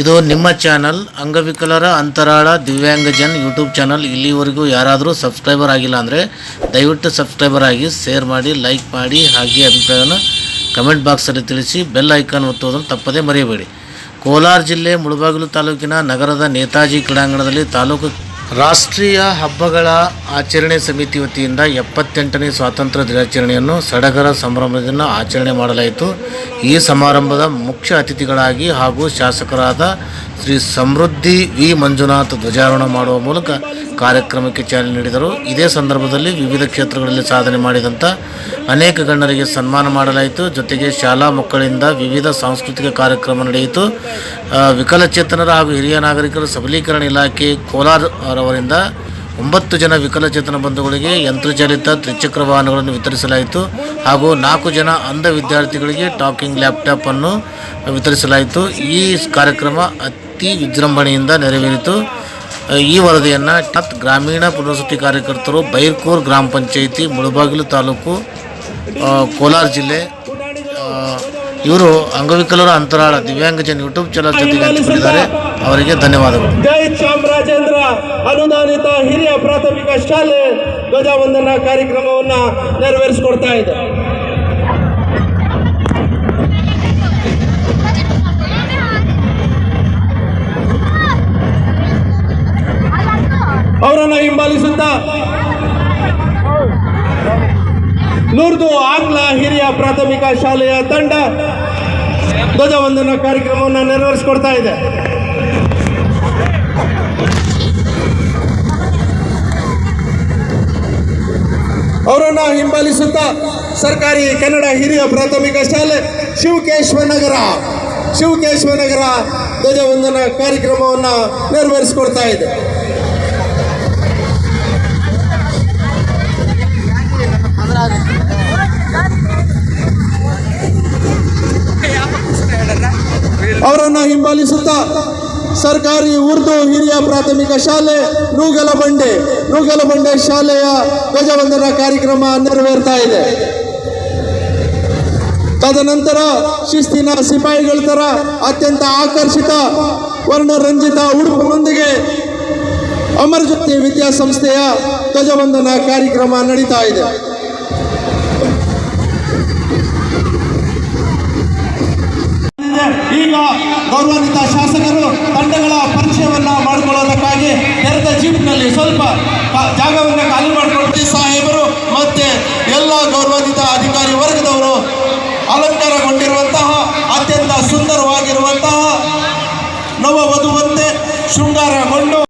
ಇದು ನಿಮ್ಮ ಚಾನಲ್ ಅಂಗವಿಕಲರ ಅಂತರಾಳ ದಿವ್ಯಾಂಗಜನ್ ಯೂಟ್ಯೂಬ್ ಚಾನಲ್. ಇಲ್ಲಿವರೆಗೂ ಯಾರಾದರೂ ಸಬ್ಸ್ಕ್ರೈಬರ್ ಆಗಿಲ್ಲ ಅಂದರೆ ದಯವಿಟ್ಟು ಸಬ್ಸ್ಕ್ರೈಬರ್ ಆಗಿ ಶೇರ್ ಮಾಡಿ, ಲೈಕ್ ಮಾಡಿ, ಹಾಗೆ ಅಭಿಪ್ರಾಯವನ್ನು ಕಮೆಂಟ್ ಬಾಕ್ಸಲ್ಲಿ ತಿಳಿಸಿ, ಬೆಲ್ ಐಕಾನ್ ಒತ್ತುವುದನ್ನು ತಪ್ಪದೇ ಮರೆಯಬೇಡಿ. ಕೋಲಾರ ಜಿಲ್ಲೆ ಮುಳಬಾಗಿಲು ತಾಲೂಕಿನ ನಗರದ ನೇತಾಜಿ ಕ್ರೀಡಾಂಗಣದಲ್ಲಿ ತಾಲೂಕು ರಾಷ್ಟ್ರೀಯ ಹಬ್ಬಗಳ ಆಚರಣೆ ಸಮಿತಿ ವತಿಯಿಂದ ಎಪ್ಪತ್ತೆಂಟನೇ ಸ್ವಾತಂತ್ರ್ಯ ದಿನಾಚರಣೆಯನ್ನು ಸಡಗರ ಸಂಭ್ರಮದಿಂದ ಆಚರಣೆ ಮಾಡಲಾಯಿತು. ಈ ಸಮಾರಂಭದ ಮುಖ್ಯ ಅತಿಥಿಗಳಾಗಿ ಹಾಗೂ ಶಾಸಕರಾದ ಶ್ರೀ ಸಮೃದ್ಧಿ ವಿ. ಮಂಜುನಾಥ್ ಧ್ವಜಾರೋಹಣ ಮಾಡುವ ಮೂಲಕ ಕಾರ್ಯಕ್ರಮಕ್ಕೆ ಚಾಲನೆ ನೀಡಿದರು. ಇದೇ ಸಂದರ್ಭದಲ್ಲಿ ವಿವಿಧ ಕ್ಷೇತ್ರಗಳಲ್ಲಿ ಸಾಧನೆ ಮಾಡಿದಂಥ ಅನೇಕ ಗಣ್ಯರಿಗೆ ಸನ್ಮಾನ ಮಾಡಲಾಯಿತು. ಜೊತೆಗೆ ಶಾಲಾ ಮಕ್ಕಳಿಂದ ವಿವಿಧ ಸಾಂಸ್ಕೃತಿಕ ಕಾರ್ಯಕ್ರಮ ನಡೆಯಿತು. ವಿಕಲಚೇತನರ ಹಾಗೂ ಹಿರಿಯ ನಾಗರಿಕರ ಸಬಲೀಕರಣ ಇಲಾಖೆ ಕೋಲಾರವರಿಂದ ಒಂಬತ್ತು ಜನ ವಿಕಲಚೇತನ ಬಂಧುಗಳಿಗೆ ಯಂತ್ರಚಾಲಿತ ತ್ರಿಚಕ್ರ ವಾಹನಗಳನ್ನು ವಿತರಿಸಲಾಯಿತು. ಹಾಗೂ ನಾಲ್ಕು ಜನ ಅಂಧ ವಿದ್ಯಾರ್ಥಿಗಳಿಗೆ ಟಾಕಿಂಗ್ ಲ್ಯಾಪ್ಟಾಪನ್ನು ವಿತರಿಸಲಾಯಿತು. ಈ ಕಾರ್ಯಕ್ರಮ ಅತಿ ವಿಜೃಂಭಣೆಯಿಂದ ನೆರವೇರಿತು. ಈ ವರದಿಯನ್ನು ಟತ್ ಗ್ರಾಮೀಣ ಪುನರ್ವಸತಿ ಕಾರ್ಯಕರ್ತರು ಬೈರ್ಕೂರ್ ಗ್ರಾಮ ಪಂಚಾಯಿತಿ ಮುಳಬಾಗಿಲು ತಾಲೂಕು ಕೋಲಾರ ಜಿಲ್ಲೆ ಇವರು ಅಂಗವಿಕಲರ ಅಂತರಾಳ ದಿವ್ಯಾಂಗಜನ್ ಯೂಟ್ಯೂಬ್ ಚಾನಲ್ ಜೊತೆಗೆ ಹಂಚಿಕೊಂಡಿದ್ದಾರೆ ಅವರಿಗೆ ಧನ್ಯವಾದಗಳು. ಜೈ ಚಾಮರಾಜೇಂದ್ರ ಅನುದಾನಿತ ಹಿರಿಯ ಪ್ರಾಥಮಿಕ ಶಾಲೆ ಧ್ವಜವಂದನಾ ಕಾರ್ಯಕ್ರಮವನ್ನು ನೆರವೇರಿಸಿಕೊಡ್ತಾ ಇದೆ. ಅವರನ್ನು ಹಿಂಬಾಲಿಸುತ್ತಾ ನೂರ್ದು ಆಂಗ್ಲ ಹಿರಿಯ ಪ್ರಾಥಮಿಕ ಶಾಲೆಯ ತಂಡ ಧ್ವಜವಂದನ ಕಾರ್ಯಕ್ರಮವನ್ನು ನೆರವೇರಿಸಿಕೊಡ್ತಾ ಇದೆ. ಅವರನ್ನ ಹಿಂಬಾಲಿಸುತ್ತಾ ಸರ್ಕಾರಿ ಕನ್ನಡ ಹಿರಿಯ ಪ್ರಾಥಮಿಕ ಶಾಲೆ ಶಿವಕೇಶ್ವನಗರ ನಗರ ಶಿವಕೇಶ್ವ ನಗರ ಧ್ವಜವಂದನ ಕಾರ್ಯಕ್ರಮವನ್ನು ನೆರವೇರಿಸಿಕೊಡ್ತಾ ಇದೆ. ಅವರನ್ನ ಹಿಂಬಾಲಿಸುತ್ತಾ ಸರ್ಕಾರಿ ಉರ್ದು ಹಿರಿಯ ಪ್ರಾಥಮಿಕ ಶಾಲೆ ನೂಗಲಬಂಡೆ ನೂಗಲಬಂಡೆ ಶಾಲೆಯ ಧ್ವಜವಂದನ ಕಾರ್ಯಕ್ರಮ ನೆರವೇರ್ತಾ ಇದೆ. ತದನಂತರ ಶಿಸ್ತಿನ ಸಿಪಾಯಿಗಳ ತರ ಅತ್ಯಂತ ಆಕರ್ಷಿತ ವರ್ಣರಂಜಿತ ಉಡುಪಿನೊಂದಿಗೆ ಅಮರಜ್ಯೋತಿ ವಿದ್ಯಾಸಂಸ್ಥೆಯ ಧ್ವಜವಂದನ ಕಾರ್ಯಕ್ರಮ ನಡೀತಾ ಇದೆ. ಗೌರವಾನ್ವಿತ ಶಾಸಕರು ತಂಡಗಳ ಪರಿಚಯವನ್ನ ಮಾಡಿಕೊಳ್ಳೋದಕ್ಕಾಗಿ ತೆರೆದ ಜೀಪ್ನಲ್ಲಿ ಸ್ವಲ್ಪ ಜಾಗವನ್ನು ಖಾಲಿ ಮಾಡಿಕೊಡ್ತೀವಿ ಸಾಹೇಬರು. ಮತ್ತೆ ಎಲ್ಲ ಗೌರವಾನ್ವಿತ ಅಧಿಕಾರಿ ವರ್ಗದವರು ಅಲಂಕಾರಗೊಂಡಿರುವಂತಹ ಅತ್ಯಂತ ಸುಂದರವಾಗಿರುವಂತಹ ನವ ವಧುವಂತೆ ಶೃಂಗಾರಗೊಂಡು